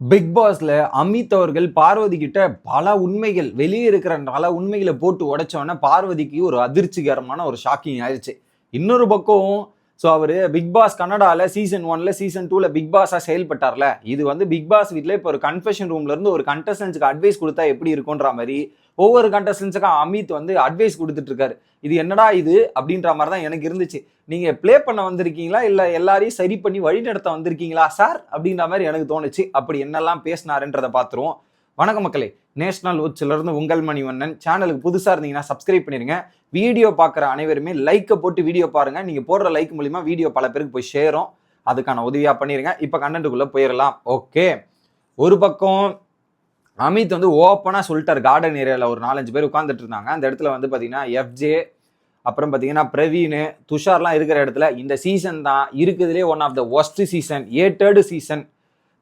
Big பாஸ்ல அமித் அவர்கள் பார்வதி கிட்ட பல உண்மைகள் வெளியே இருக்கிற பல உண்மைகளை போட்டு உடைச்சோன்னே பார்வதிக்கு ஒரு அதிர்ச்சிகரமான ஒரு ஷாக்கிங் ஆயிடுச்சு இன்னொரு பக்கம் ஸோ அவர் பிக் பாஸ் கன்னடால சீசன் ஒனில் சீசன் டூவில் பிக் பாஸாக செயல்பட்டார்ல. இது வந்து பிக் பாஸ் வீட்டில் இப்போ ஒரு கன்ஃபெஷன் ரூம்லேருந்து ஒரு கண்டஸ்டன்ஸுக்கு அட்வைஸ் கொடுத்தா எப்படி இருக்குன்ற மாதிரி ஒவ்வொரு கண்டஸ்டன்ஸுக்கும் அமித் வந்து அட்வைஸ் கொடுத்துட்டு இருக்காரு. இது என்னடா இது? அப்படின்ற மாதிரி தான் எனக்கு இருந்துச்சு. நீங்கள் ப்ளே பண்ண வந்திருக்கீங்களா? இல்லை எல்லாரையும் சரி பண்ணி வழிநடத்த வந்திருக்கீங்களா? சார் அப்படின்ற மாதிரி எனக்கு தோணுச்சு. அப்படி என்னெல்லாம் பேசினாருன்றதை பார்த்துருவோம். வணக்கம் மக்களே. நேஷனல் உச்சிலிருந்து உங்கள் மணிவண்ணன். சேனலுக்கு புதுசாக இருந்தீங்கன்னா சப்ஸ்கிரைப் பண்ணிடுங்க வீடியோ பார்க்குற அனைவருமே லைக்கை போட்டு வீடியோ பாருங்கள் நீங்கள் போடுற லைக் மூலிமா வீடியோ பல பேருக்கு போய் சேரும். அதுக்கான உதவியாக பண்ணிடுங்க இப்போ கண்டென்ட்டுக்குள்ளே போயிடலாம் ஓகே ஒரு பக்கம் அமித் வந்து ஓப்பனாக சொல்லிட்டார். கார்டன் ஏரியாவில் ஒரு நாலஞ்சு பேர் உட்காந்துட்டு இருந்தாங்க. அந்த இடத்துல வந்து பார்த்தீங்கன்னா எஃப்ஜே அப்புறம் பார்த்தீங்கன்னா பிரவீன் துஷார்லாம் இருக்கிற இடத்துல இந்த சீசன் தான். இருக்குதுலே one of the worst season ஏட்டர்டு season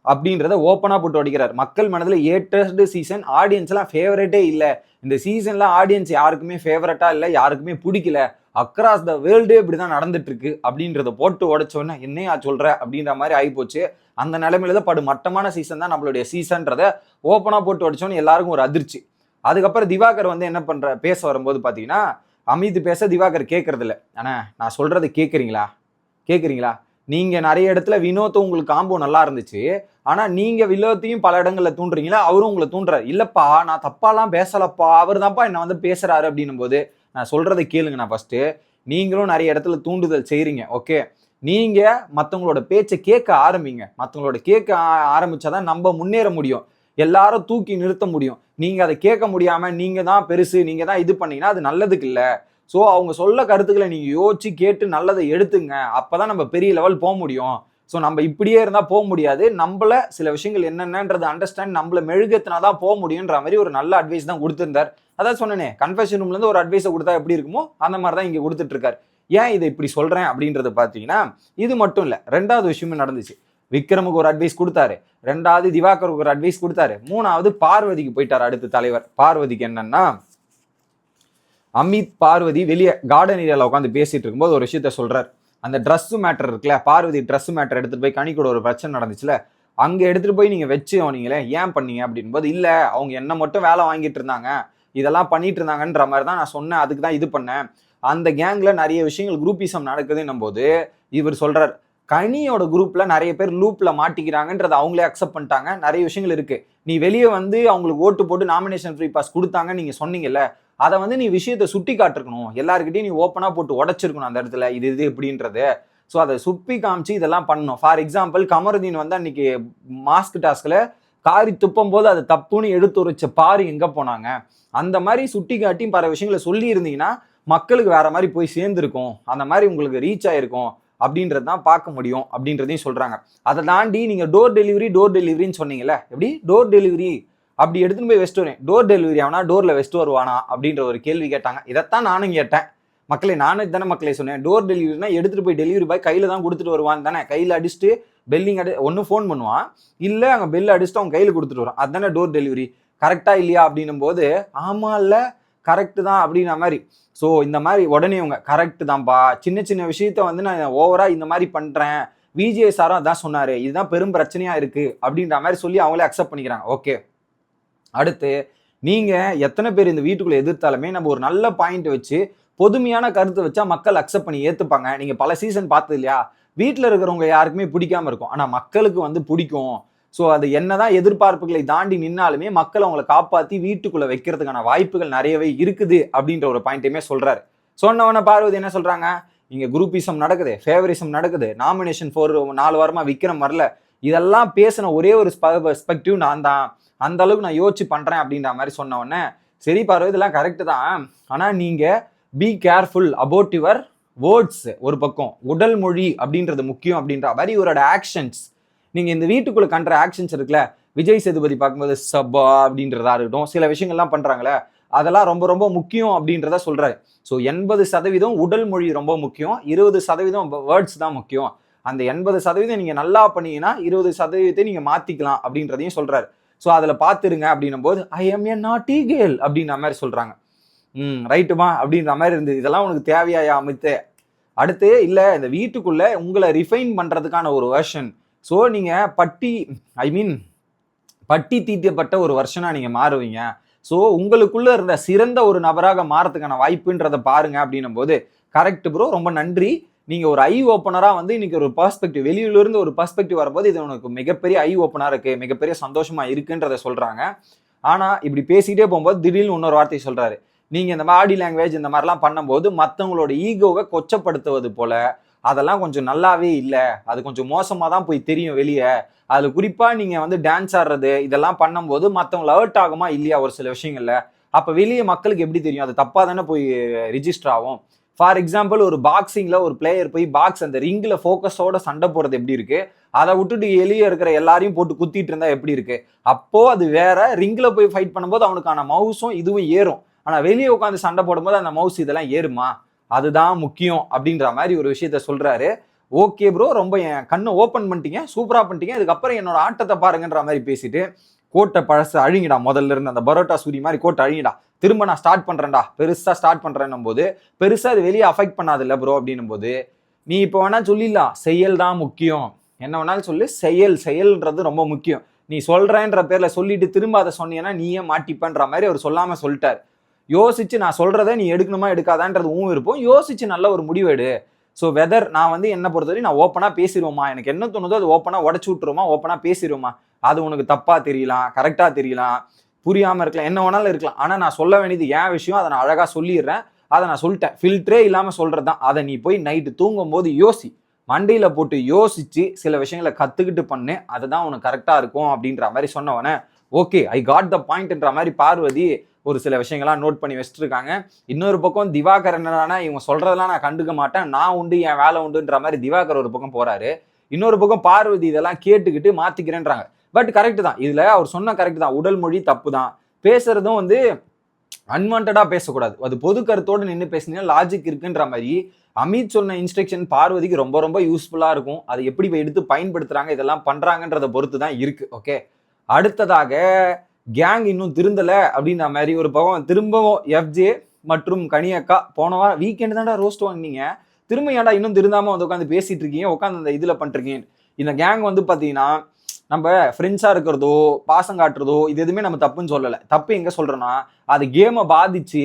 அப்படின்றத ஓப்பனாக போட்டு அடிக்கிறார் மக்கள் மனதில் ஏட்டஸ்டு சீசன் ஆடியன்ஸ்லாம் ஃபேவரட்டே இல்லை. இந்த சீசனில் ஆடியன்ஸ் யாருக்குமே ஃபேவரட்டாக இல்லை யாருக்குமே பிடிக்கல. அக்ராஸ் த வேர்ல்டே இப்படி தான் நடந்துட்டுருக்கு அப்படின்றத போட்டு உடச்சோன்னே என்னையா சொல்கிற அப்படின்ற மாதிரி ஆகிப்போச்சு அந்த நிலைமையில தான் படு மட்டமான சீசன் தான் நம்மளுடைய சீசன்றத ஓப்பனாக போட்டு உடச்சோன்னு எல்லாருக்கும் ஒரு அதிர்ச்சி. அதுக்கப்புறம் திவாகர் வந்து என்ன பண்ணுற பேச வரும்போது பார்த்தீங்கன்னா அமித் பேச திவாகர் கேட்கறதில்ல ஆனால் நான் சொல்கிறத கேட்குறீங்களா கேட்குறீங்களா நீங்க நிறைய இடத்துல வினோத்தும் உங்களுக்கு காம்போ நல்லா இருந்துச்சு. ஆனா நீங்க வினோத்தையும் பல இடங்கள்ல தூண்டுறீங்களா? அவரும் உங்களை தூண்டுறாரு. இல்லப்பா நான் தப்பாலாம் பேசலப்பா. அவர் தான்ப்பா என்ன வந்து பேசுறாரு அப்படின்னும் போது நான் சொல்றதை கேளுங்க நான் ஃபர்ஸ்ட் நீங்களும் நிறைய இடத்துல தூண்டுதல் செய்கிறீங்க ஓகே நீங்க மத்தவங்களோட பேச்சை கேட்க ஆரம்பிங்க. மத்தவங்களோட கேட்க ஆரம்பிச்சாதான் நம்ம முன்னேற முடியும். எல்லாரும் தூக்கி நிறுத்த முடியும். நீங்க அதை கேட்க முடியாம நீங்க தான் பெருசு நீங்க தான் இது பண்ணீங்கன்னா அது நல்லதுக்கு இல்லை. ஸோ அவங்க சொல்ல கருத்துக்களை நீங்கள் யோசிச்சு கேட்டு நல்லதை எடுத்துங்க. அப்பதான் நம்ம பெரிய லெவல் போக முடியும். ஸோ நம்ம இப்படியே இருந்தால் போக முடியாது. நம்மள சில விஷயங்கள் என்னென்னன்றதை அண்டர்ஸ்டாண்ட் நம்மள மெழுகத்தினா தான் போக முடியுன்ற மாதிரி ஒரு நல்ல அட்வைஸ் தான் கொடுத்துருந்தார். அதான் சொன்னேனே கன்ஃபெஷன் ரூம்லேருந்து ஒரு அட்வைஸை கொடுத்தா எப்படி இருக்குமோ அந்த மாதிரி தான் இங்கே கொடுத்துட்ருக்காரு. ஏன் இதை இப்படி சொல்கிறேன் அப்படின்றது பார்த்தீங்கன்னா இது மட்டும் இல்லை ரெண்டாவது விஷயமும் நடந்துச்சு. விக்ரமுக்கு ஒரு அட்வைஸ் கொடுத்தாரு. ரெண்டாவது திவாகருக்கு ஒரு அட்வைஸ் கொடுத்தாரு. மூணாவது பார்வதிக்கு போயிட்டார் அடுத்த தலைவர். பார்வதிக்கு என்னன்னா அமித் பார்வதி வெளியே கார்டன் ஏரியாவில் உட்காந்து பேசிட்டு இருக்கும்போது ஒரு விஷயத்த சொல்றார். அந்த ட்ரெஸ்ஸு மேட்டர் இருக்குல்ல பார்வதி ட்ரெஸ் மேட்டர் எடுத்துட்டு போய் கணிக்கூட ஒரு பிரச்சனை நடந்துச்சுல அங்க எடுத்துட்டு போய் நீங்க வச்சு அவனீங்களே ஏன் பண்ணீங்க அப்படின்போது இல்ல அவங்க என்ன மட்டும் வேலை வாங்கிட்டு இருந்தாங்க இதெல்லாம் பண்ணிட்டு இருந்தாங்கன்ற மாதிரி தான் நான் சொன்னேன் அதுக்கு தான் இது பண்ணேன். அந்த கேங்ல நிறைய விஷயங்கள் குரூப்பிசம் நடக்குதுன்னும் போது இவர் சொல்றார் கனியோட குரூப்ல நிறைய பேர் லூப்ல மாட்டிக்கிறாங்கன்றத அவங்களே அக்செப்ட் பண்ணிட்டாங்க நிறைய விஷயங்கள் இருக்கு. நீ வெளியே வந்து அவங்களுக்கு ஓட்டு போட்டு நாமினேஷன் ஃப்ரீ பாஸ் கொடுத்தாங்க நீங்க சொன்னீங்கல்ல அதை வந்து நீ விஷயத்தை சுட்டி காட்டிருக்கணும். எல்லாருக்கிட்டையும் நீ ஓப்பனாக போட்டு உடைச்சிருக்கணும் அந்த இடத்துல. இது இது எப்படின்றது. ஸோ அதை சுப்பி காமிச்சு இதெல்லாம் பண்ணணும். ஃபார் எக்ஸாம்பிள் கமருதீன் வந்து அன்னைக்கு மாஸ்க் டாஸ்கில் காரி துப்பும் போது அது தப்புன்னு எடுத்து உரைச்ச பாரு எங்கே போனாங்க? அந்த மாதிரி சுட்டி காட்டியும் பல விஷயங்களை சொல்லி இருந்தீங்கன்னா மக்களுக்கு வேற மாதிரி போய் சேர்ந்துருக்கும். அந்த மாதிரி உங்களுக்கு ரீச் ஆயிருக்கும். அப்படின்றது தான் பார்க்க முடியும் அப்படின்றதையும் சொல்கிறாங்க அதை தாண்டி நீங்கள் டோர் டெலிவரி டோர் டெலிவரின்னு சொன்னீங்கல்ல? எப்படி? டோர் டெலிவரி அப்படி எடுத்துன்னு போய் வெஸ்ட் வரேன். டோர் டெலிவரி ஆனா டோரில் வெஸ்ட் வருவானா அப்படின்ற ஒரு கேள்வி கேட்டாங்க. இதைத்தான் நானும் கேட்டேன். மக்களே நானே தானே மக்களே சொன்னேன். டோர் டெலிவரினா எடுத்துட்டு போய் டெலிவரி பாய் கையில் தான் கொடுத்துட்டு வருவான் தானே. கையில் அடிச்சுட்டு பெல்லிங் அடி ஒன்று ஃபோன் பண்ணுவான். இல்லை அங்கே பெல் அடிச்சுட்டு அவங்க கையில் கொடுத்துட்டு வரான் அதுதானே டோர் டெலிவரி கரெக்டாக இல்லையா அப்படின்னும் போது ஆமா இல்லை கரெக்டு தான் அப்படின்ன மாதிரி. ஸோ இந்த மாதிரி உடனே இவங்க கரெக்டு தான்ப்பா. சின்ன சின்ன விஷயத்த வந்து நான் ஓவராக இந்த மாதிரி பண்ணுறேன் விஜே சாரும் அதான் சொன்னார். இதுதான் பெரும் பிரச்சனையாக இருக்குது அப்படின்ற மாதிரி சொல்லி அவங்களே அக்செப்ட் பண்ணிக்கிறாங்க. ஓகே அடுத்து நீங்கள் எத்தனை பேர் இந்த வீட்டுக்குள்ளே எதிர்த்தாலுமே நம்ம ஒரு நல்ல பாயிண்ட் வச்சு பொதுமையான கருத்தை வச்சா மக்கள் அக்செப்ட் பண்ணி ஏற்றுப்பாங்க நீங்கள் பல சீசன் பார்த்தது இல்லையா? வீட்டில் இருக்கிறவங்க யாருக்குமே பிடிக்காம இருக்கும். ஆனால் மக்களுக்கு வந்து பிடிக்கும். ஸோ அது என்னதான் எதிர்பார்ப்புகளை தாண்டி நின்னாலுமே மக்கள் அவங்கள காப்பாற்றி வீட்டுக்குள்ளே வைக்கிறதுக்கான வாய்ப்புகள் நிறையவே இருக்குது அப்படின்ற ஒரு பாயிண்ட்டையுமே சொல்கிறாரு சொன்னவன பார்வதி என்ன சொல்கிறாங்க இங்கே குரூப்பிசம் நடக்குது ஃபேவரிசம் நடக்குது. நாமினேஷன் ஃபோர் நாலு வாரமாக விக்ரம் வரல. இதெல்லாம் பேசின ஒரே ஒரு ஸ்பெக்டிவ் நான் தான் அந்த அளவுக்கு நான் யோசிச்சு பண்றேன் அப்படின்ற மாதிரி சொன்ன உடனே சரி பார்வை இதெல்லாம் கரெக்டு தான். ஆனா நீங்க be careful about your words ஒரு பக்கம். உடல் மொழி அப்படின்றது முக்கியம் அப்படின்ற மாதிரி இவரோட ஆக்ஷன்ஸ் நீங்க இந்த வீட்டுக்குள்ள கண்ற ஆக்ஷன்ஸ் இருக்குல்ல விஜய் சேதுபதி பார்க்கும்போது சப்பா அப்படின்றதா இருக்கட்டும் சில விஷயங்கள்லாம் பண்றாங்களே அதெல்லாம் ரொம்ப ரொம்ப முக்கியம் அப்படின்றத சொல்றாரு. ஸோ எண்பது சதவீதம் உடல் மொழி ரொம்ப முக்கியம் இருபது சதவீதம் வேர்ட்ஸ் தான் முக்கியம். அந்த எண்பது சதவீதம் நீங்க நல்லா பண்ணீங்கன்னா இருபது சதவீதத்தை நீங்க மாத்திக்கலாம் அப்படின்றதையும் சொல்றாரு. ஸோ அதில் பார்த்துருங்க அப்படின்னும் போது ஐ எம் ஏ நாட்டி கேல் அப்படின்ற மாதிரி சொல்கிறாங்க ம் ரைட்டுமா அப்படின்ற மாதிரி இருந்தது. இதெல்லாம் உனக்கு தேவையாயா அமித்து? அடுத்து இல்லை இந்த வீட்டுக்குள்ளே உங்களை ரிஃபைன் பண்ணுறதுக்கான ஒரு வெர்ஷன் ஸோ நீங்கள் பட்டி ஐ மீன் பட்டி தீட்டப்பட்ட ஒரு வருஷனாக நீங்கள் மாறுவீங்க. ஸோ உங்களுக்குள்ளே இருந்த சிறந்த ஒரு நபராக மாறத்துக்கான வாய்ப்புன்றதை பாருங்க அப்படின்னும் போது கரெக்ட் ப்ரோ ரொம்ப நன்றி. நீங்கள் ஒரு ஐ ஓப்பனராக வந்து இன்னைக்கு ஒரு பர்ஸ்பெக்டிவ் வெளியிலிருந்து ஒரு பர்ஸ்பெக்டிவ் வரும்போது இது உனக்கு மிகப்பெரிய ஐ ஓப்பனாக இருக்குது மிகப்பெரிய சந்தோஷமாக இருக்குன்றத சொல்கிறாங்க ஆனால் இப்படி பேசிக்கிட்டே போகும்போது திடீர்னு இன்னொரு வார்த்தை சொல்கிறாரு நீங்கள் இந்த மாதிரி ஆடி லாங்குவேஜ் இந்த மாதிரிலாம் பண்ணும்போது மற்றவங்களோட ஈகோவை கொச்சப்படுத்துவது போல் அதெல்லாம் கொஞ்சம் நல்லாவே இல்லை. அது கொஞ்சம் மோசமாக தான் போய் தெரியும் வெளியே. அதில் குறிப்பாக நீங்கள் வந்து டான்ஸ் ஆடுறது இதெல்லாம் பண்ணும்போது மற்றவங்களை அர்ட் ஆகுமா இல்லையா ஒரு சில விஷயங்கள்ல. அப்போ வெளியே மக்களுக்கு எப்படி தெரியும்? அது தப்பாக தானே போய் ரிஜிஸ்டர் ஆகும். ஃபார் எக்ஸாம்பிள் ஒரு பாக்ஸிங்கில் ஒரு பிளேயர் போய் பாக்ஸ் அந்த ரிங்கில் ஃபோக்கஸோட சண்டை போடுறது எப்படி இருக்கு? அதை விட்டுட்டு எளிய இருக்கிற எல்லாரையும் போட்டு குத்திட்டு இருந்தா எப்படி இருக்கு? அப்போ அது வேற ரிங்கில் போய் ஃபைட் பண்ணும்போது அவனுக்கான மவுஸும் இதுவும் ஏறும். ஆனால் வெளியே உட்காந்து சண்டை போடும்போது அந்த மவுஸ் இதெல்லாம் ஏறுமா? அதுதான் முக்கியம் அப்படின்ற மாதிரி ஒரு விஷயத்த சொல்றாரு. ஓகே ப்ரோ ரொம்ப என் கண்ணை ஓப்பன் பண்ணிட்டீங்க சூப்பரா பண்ணிட்டீங்க. அதுக்கப்புறம் என்னோட ஆட்டத்தை பாருங்கன்ற மாதிரி பேசிட்டு கோட்டை பழசு அழிங்கிடா. முதல்ல இருந்து அந்த பரோட்டா சூரி மாதிரி கோட்டை அழிங்கிடா. திரும்ப நான் ஸ்டார்ட் பண்ணுறேன்டா பெருசாக ஸ்டார்ட் பண்ணுறேன்னும் போது பெருசாக அது வெளியே அஃபெக்ட் பண்ணாதில்ல ப்ரோ அப்படின்னும் போது நீ இப்போ வேணால் சொல்லிடலாம். செயல் தான் முக்கியம். என்ன வேணாலும் சொல்லு. செயல் செயல்ன்றது ரொம்ப முக்கியம். நீ சொல்கிறேன்ற பேரில் சொல்லிட்டு திரும்ப அதை சொன்னீங்கன்னா நீயே மாட்டிப்பன்ற மாதிரி அவர் சொல்லாமல் சொல்லிட்டார். யோசிச்சு நான் சொல்கிறத நீ எடுக்கணுமா எடுக்காதான்றது உன் இருப்போம் யோசிச்சு நல்ல ஒரு முடிவு எடு. ஸோ வெதர் நான் வந்து என்ன பொறுத்தவரை நான் ஓப்பனாக பேசிடுவோமா எனக்கு என்ன தோணுதோ அது ஓப்பனாக உடச்சி விட்டுருவோமா? ஓப்பனாக பேசிடுவோமா அது உனக்கு தப்பாக தெரியலாம் கரெக்டாக தெரியலாம். புரியாமல் இருக்கலாம். என்ன வேணாலும் இருக்கலாம். ஆனால் நான் சொல்ல வேண்டியது ஏன் விஷயம். அதை நான் அழகாக சொல்லிடுறேன். அதை நான் சொல்லிட்டேன். ஃபில்டரே இல்லாமல் சொல்கிறது தான் அதை நீ போய் நைட்டு தூங்கும் போது யோசி. மண்டையில் போட்டு யோசிச்சு சில விஷயங்களை கற்றுக்கிட்டு பண்ணு. அதுதான் உனக்கு கரெக்டாக இருக்கும் அப்படின்ற மாதிரி சொன்னவனே ஓகே ஐ காட் த பாயிண்ட்ன்ற மாதிரி பார்வதி ஒரு சில விஷயங்கள்லாம் நோட் பண்ணி வச்சுருக்காங்க இன்னொரு பக்கம் திவாகர் என்னடானா இவங்க சொல்கிறதெல்லாம் நான் கண்டுக்க மாட்டேன். நான் உண்டு என் வேலை உண்டுன்ற மாதிரி திவாகர் ஒரு பக்கம் போகிறாரு இன்னொரு பக்கம் பார்வதி இதெல்லாம் கேட்டுக்கிட்டு மாற்றிக்கிறேன்றாங்க பட் கரெக்ட் தான். இதில் அவர் சொன்ன கரெக்ட் தான். உடல் மொழி தப்பு தான். பேசுறதும் வந்து அன்வான்டாக பேசக்கூடாது. அது பொது கருத்தோடு நின்று பேசினீங்கன்னா லாஜிக் இருக்குன்ற மாதிரி அமித் சொன்ன இன்ஸ்ட்ரக்ஷன் பார்வதிக்கு ரொம்ப ரொம்ப யூஸ்ஃபுல்லாக இருக்கும். அதை எப்படி எடுத்து பயன்படுத்துகிறாங்க இதெல்லாம் பண்ணுறாங்கன்றதை பொறுத்து தான் இருக்குது ஓகே? அடுத்ததாக கேங் இன்னும் திருந்தலை அப்படின்ற மாதிரி ஒரு பகம் திரும்பவும் எஃப்ஜே மற்றும் கனியக்கா போன வாரம் வீக்கெண்ட் தான்டா ரோஸ்ட் வாங்கினீங்க. திரும்ப ஏன்டா இன்னும் திருந்தாமல் வந்து உட்காந்து பேசிகிட்டு இருக்கீங்க? உட்காந்து அந்த இதில் பண்ணிருக்கீங்க இந்த கேங் வந்து பார்த்தீங்கன்னா நம்ம ஃப்ரெண்ட்ஸாக இருக்கிறதோ பாசம் காட்டுறதோ இது எதுவுமே நம்ம தப்புன்னு சொல்லலை. தப்பு எங்கே சொல்கிறோன்னா அது கேமை பாதிச்சு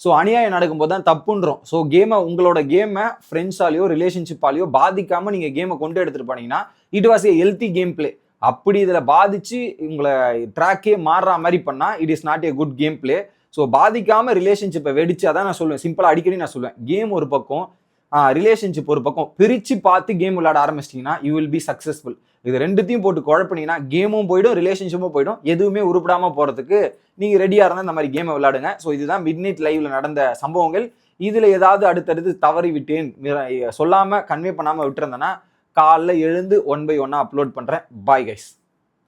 ஸோ அநியாயம் நடக்கும்போது தான் தப்புன்றோம். ஸோ கேமை உங்களோட கேமை ஃப்ரெண்ட்ஸாலேயோ ரிலேஷன்ஷிப்பாலேயோ பாதிக்காமல் நீங்கள் கேமை கொண்டு எடுத்துகிட்டு போனீங்கன்னா it was a healthy game play அப்படி இதில் பாதிச்சு உங்களை ட்ராக்கே மாறுற மாதிரி பண்ணால் it is not a good game play so பாதிக்காமல் ரிலேஷன்ஷிப்பை வெடிச்சு அதான் நான் சொல்லுவேன். சிம்பிளாக அடிக்கடி நான் சொல்லுவேன். கேம் ஒரு பக்கம் ரிலேஷன்ஷிப் ஒரு பக்கம் பிரித்து பார்த்து கேம் விளையாட ஆரம்பிச்சிட்டிங்கன்னா யூ வில் பி சக்ஸஸ்ஃபுல் இது ரெண்டுத்தையும் போட்டு குழப்பினீங்கன்னா கேமும் போயிடும் ரிலேஷன்ஷிப்பும் போயிடும். எதுவுமே உருப்படாமல் போகிறதுக்கு நீங்கள் ரெடியாக இருந்தால் இந்த மாதிரி கேமை விளையாடுங்க. ஸோ இதுதான் மிட் நைட் லைவ்ல நடந்த சம்பவங்கள். இதில் ஏதாவது அடுத்தடுத்து தவறி விட்டேன் சொல்லாமல் கன்வே பண்ணாமல் விட்டுருந்தேன்னா காலைல எழுந்து ஒன் பை ஒன்னாக அப்லோட் பண்ணுறேன் பாய் கைஸ்